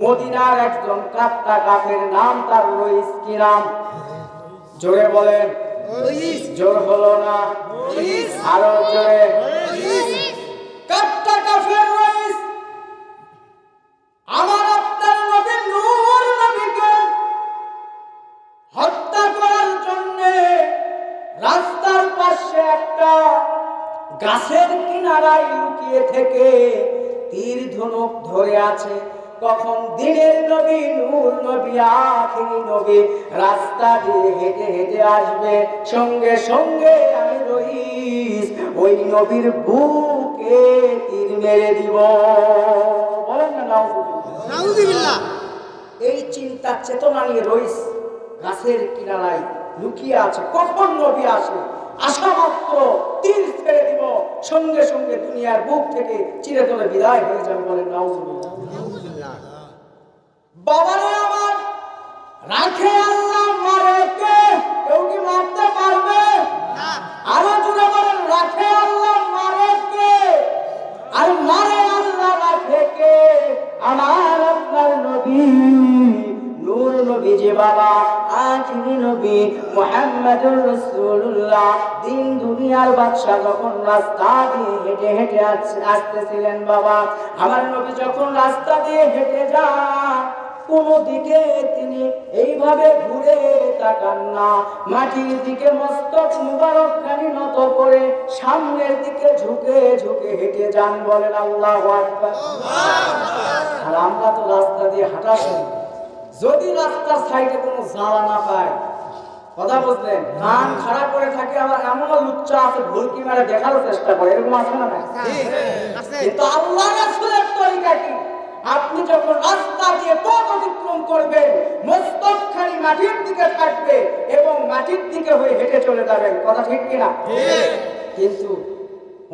মদিনার একজন কাপ্তা কাফের নাম তার রইস কি নাম? জোরে বলেন জোর হলো না। আরও জোরে। কাপ্তা কাফের রইস। আমার আপনার নবী নূর নবীকে হত্যা করার জন্য রাস্তার পাশে একটা গাছের কিনারায় লুকিয়ে থেকে তীর ধনুক ধরে আছে। কখন দিনের নবী নূর নবী আখিরি নবী রাস্তা দিয়ে হেঁটে হেঁটে আসবে সঙ্গে সঙ্গে আমি রইস ওই নবীর বুকে তীর মেরে দিব। বলেন না নাউজুবিল্লাহ। এই চিন্তা চেতনা নিয়ে রইস গাছের কিনারায় লুকিয়ে আছে কখন নবী আসে আসা মাত্র তীর ছেড়ে দিব সঙ্গে সঙ্গে দুনিয়ার বুক থেকে চিরে তোলে বিদায় হয়ে যাবে বলে নাউজুবিল্লাহ নাউজুবিল্লাহ বাবারে আমার রাখে আল্লাহ মারে কে কেউ কি মারতে পারবে? আরও জুড়ে বলেন রাখে আল্লাহ মারে কে আর মারে আল্লাহ রাখে। কে আমার আপনার নবী নূর নবী যে বাবা আখিরি নবী মুহাম্মদুর রাসূলুল্লাহ। দিন দুনিয়ার বাদশা যখন রাস্তা দিয়ে হেঁটে হেঁটে আসতেছিলেন বাবা আমার নবী যখন রাস্তা দিয়ে হেঁটে যান কোন দিকে তিনি এইভাবে ঘুরে তাকান না। মাটির দিকে মস্তক মুবারক খানি নত করে সামনের দিকে ঝুঁকে ঝুঁকে হেঁটে যান বলেন আল্লাহ আর আমরা তো রাস্তা দিয়ে হাঁটা শুনি। যদি রাস্তার সাইডে কোনো জ্বালা না পায় কথা বুঝলেন? কান খারাপ করে থাকে আবার এমন লুচ্চা আছে ভুলকি মেরে দেখারও চেষ্টা করে। এরকম আছে না? কিন্তু আল্লাহ রাসূলের তরিকা কি? আপনি যখন রাস্তা দিয়ে পথ অতিক্রম করবেন মস্তকখানি মাটির দিকে থাকবে এবং মাটির দিকে হয়ে হেঁটে চলে যাবেন। কথা ঠিক কিনা? কিন্তু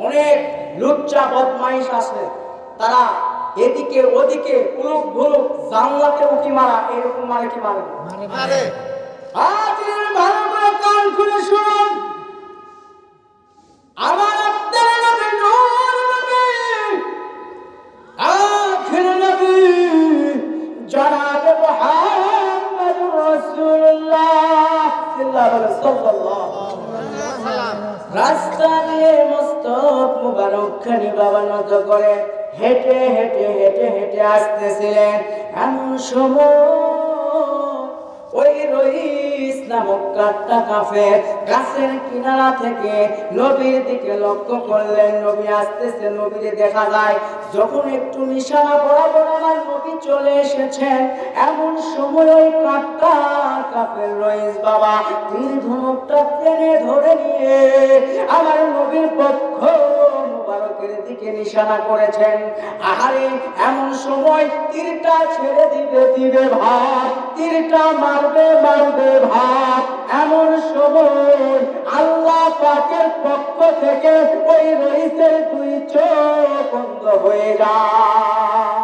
অনেক লুচ্চা বদমাইশ আছে। তারা এদিকে ওদিকে উলুক ভুলুক জানলাতে উকি মারা এরকম মানে কি আরে আজ ভালো করে কান খুলে শুনুন। আমার মুবারক খানি বাবা করে হেঁটে হেঁটে হেঁটে হেঁটে আসতেছিলেন। এমন যখন একটু বরাবর চলে এসেছেন, এমন সময় টেনে ধরে নিয়ে আমার নবীর পক্ষ দিকে নিশানা করেছেন। আহারে এমন সময় তীরটা ছেড়ে দিবে দিবে ভাব। তীরটা মারবে মারবে ভাব। এমন সময় আল্লাহ পাকের পক্ষ থেকে ওই রইসের দুই চোখ বন্ধ হয়ে যায়।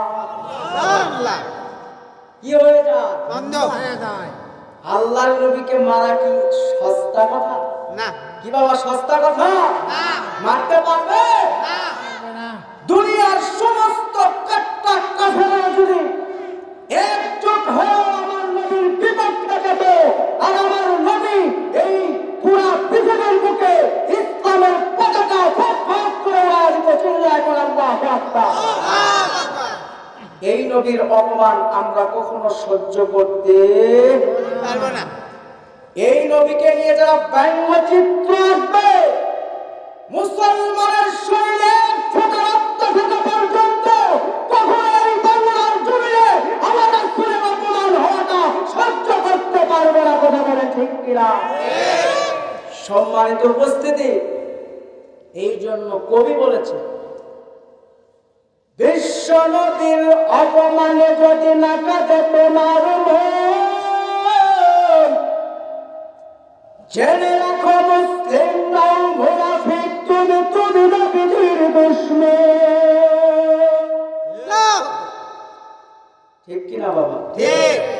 কি হয়ে যায়? বন্ধ হয়ে যায়। আল্লাহর নবীকে মারা কি সস্তা কথা? না। কি বাবা সস্তা কথা? না। মারতে পারবে? না। দুনিয়ার সমস্ত কাট্টা কাফেরা যদি একজোট হয়ে আমার নবীর বিপক্ষে যেত আর আমার নবী এই পুরা পৃথিবীর বুকে ইসলামের পতাকা ফাঁক ফাঁক করে উড়ায় দিত চিল্লায় করে এই নবীর অপমান আমরা কখনো সহ্য করতে পারব না। এই নবীকে নিয়ে যারা ব্যঙ্গচিত্র আঁকবে, মুসলমানের শরীরে ঠিক কিনা? সম্মানিত উপস্থিতি এই জন্য কবি বলেছে বিশ্ব নদীর অপমানে যদি না কাটে তোমার জেনে রাখো মুসলিম মুনাফিক তুমি তুমি নবীর দুশ্মন। ঠিক কিনা বাবা? ঠিক।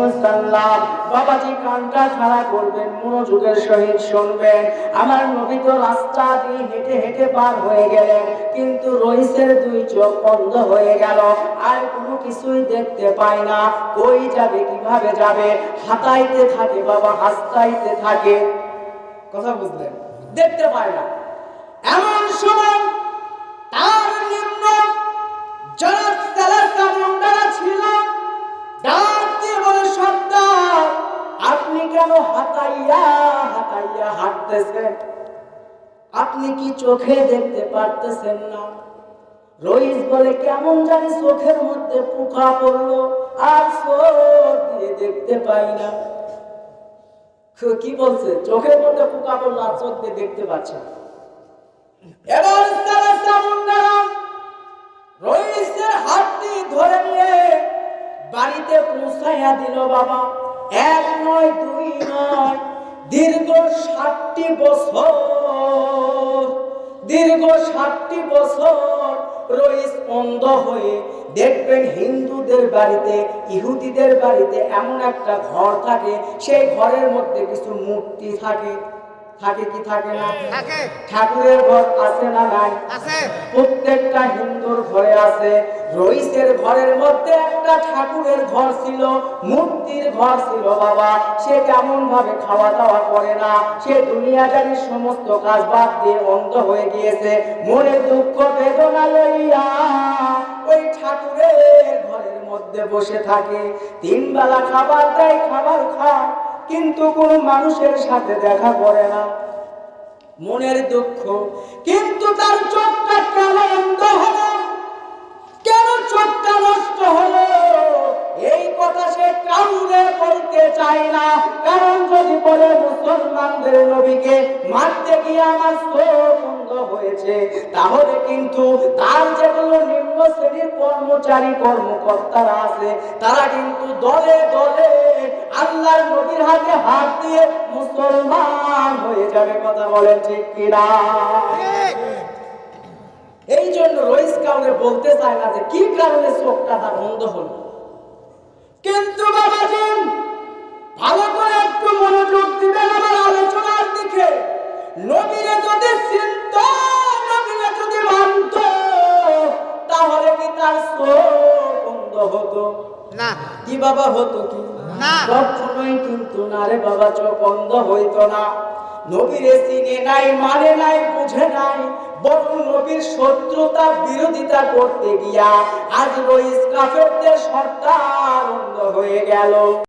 ওয়াসাল্লাম। বাবাজি কানটা খাড়া করবেন, মনোযোগের সহিত শুনবেন। আমার নবী তো রাস্তা দিয়ে হেঁটে হেঁটে পার হয়ে গেলেন, কিন্তু রইসের দুই চোখ বন্ধ হয়ে গেল। আর কোনো কিছুই দেখতে পায় না। কই যাবে, কীভাবে যাবে? হাতাইতে থাকে বাবা, হাসতাইতে থাকে। কথা বুঝলেন? দেখতে পায় না। এমন সময় কেন হাতাইয়া হাতাইয়া হাঁটতেছেন আপনি কি চোখে দেখতে পারতেছেন না? রইস বলে কেমন জানি চোখের মধ্যে পোকা পড়ল, আর দিয়ে দেখতে পাই না। কি বলছে? চোখের মধ্যে পোকা পড়ল, আর চোখ দিয়ে দেখতে পাচ্ছে হাতটি ধরে নিয়ে বাড়িতে পৌঁছাইয়া দিল বাবা। এক নয় দুই নয় দীর্ঘ ষাটটি বছর দীর্ঘ ষাটটি বছর রইস অন্ধ হয়ে দেখবেন হিন্দুদের বাড়িতে ইহুদিদের বাড়িতে এমন একটা ঘর থাকে সেই ঘরের মধ্যে কিছু মূর্তি থাকে। থাকে কি থাকে না? ঠাকুরের ঘর আছে না নাই? প্রত্যেকটা হিন্দুর ঘরে আছে। রইসের ঘরের মধ্যে একটা ঠাকুরের ঘর ছিল, মূর্তির ঘর ছিল বাবা। সে কেমন ভাবে খাওয়া দাওয়া করে না। সে দুনিয়াদারির সমস্ত কাজ বাদ দিয়ে অন্ধ হয়ে গিয়েছে। মনে দুঃখ বেদনা লইয়া ওই ঠাকুরের ঘরের মধ্যে বসে থাকে। তিন বেলা খাবার দেয়, খাবার খায়, কিন্তু কোনো মানুষের সাথে দেখা করে না। মনের দুঃখ, কিন্তু তার চোখটা কেন অন্ধ হলো তাহলে কিন্তু তার যেগুলো নিম্ন শ্রেণির কর্মচারী কর্মকর্তারা আছে, তারা কিন্তু দলে দলে আল্লাহর নবীর হাতে হাত দিয়ে মুসলমান হয়ে যাবে, কথা বলেন ঠিক কিনা? এই জন্য রইস কাউকে বলতে চায় না যে কি কারণে চোখটা তার বন্ধ হলো? কিন্তু বাবাজি ভালো করে একটু মনোযোগ দিবেন আমার আলোচনার দিকে। নবীরে যদি চিন্ত নবীরে যদি মানত তাহলে কি তার চোখ বন্ধ হতো? না। কি বাবা হতো কি? না। কখনোই কিন্তু না রে বাবা চোখ বন্ধ হইতো না। নবীরে চিনে নাই মানে নাই, বুঝে নাই। বরং নবীর শত্রুতা, বিরোধিতা করতে গিয়া আজ রইস কাফেরদের সর্দার হয়ে গেল।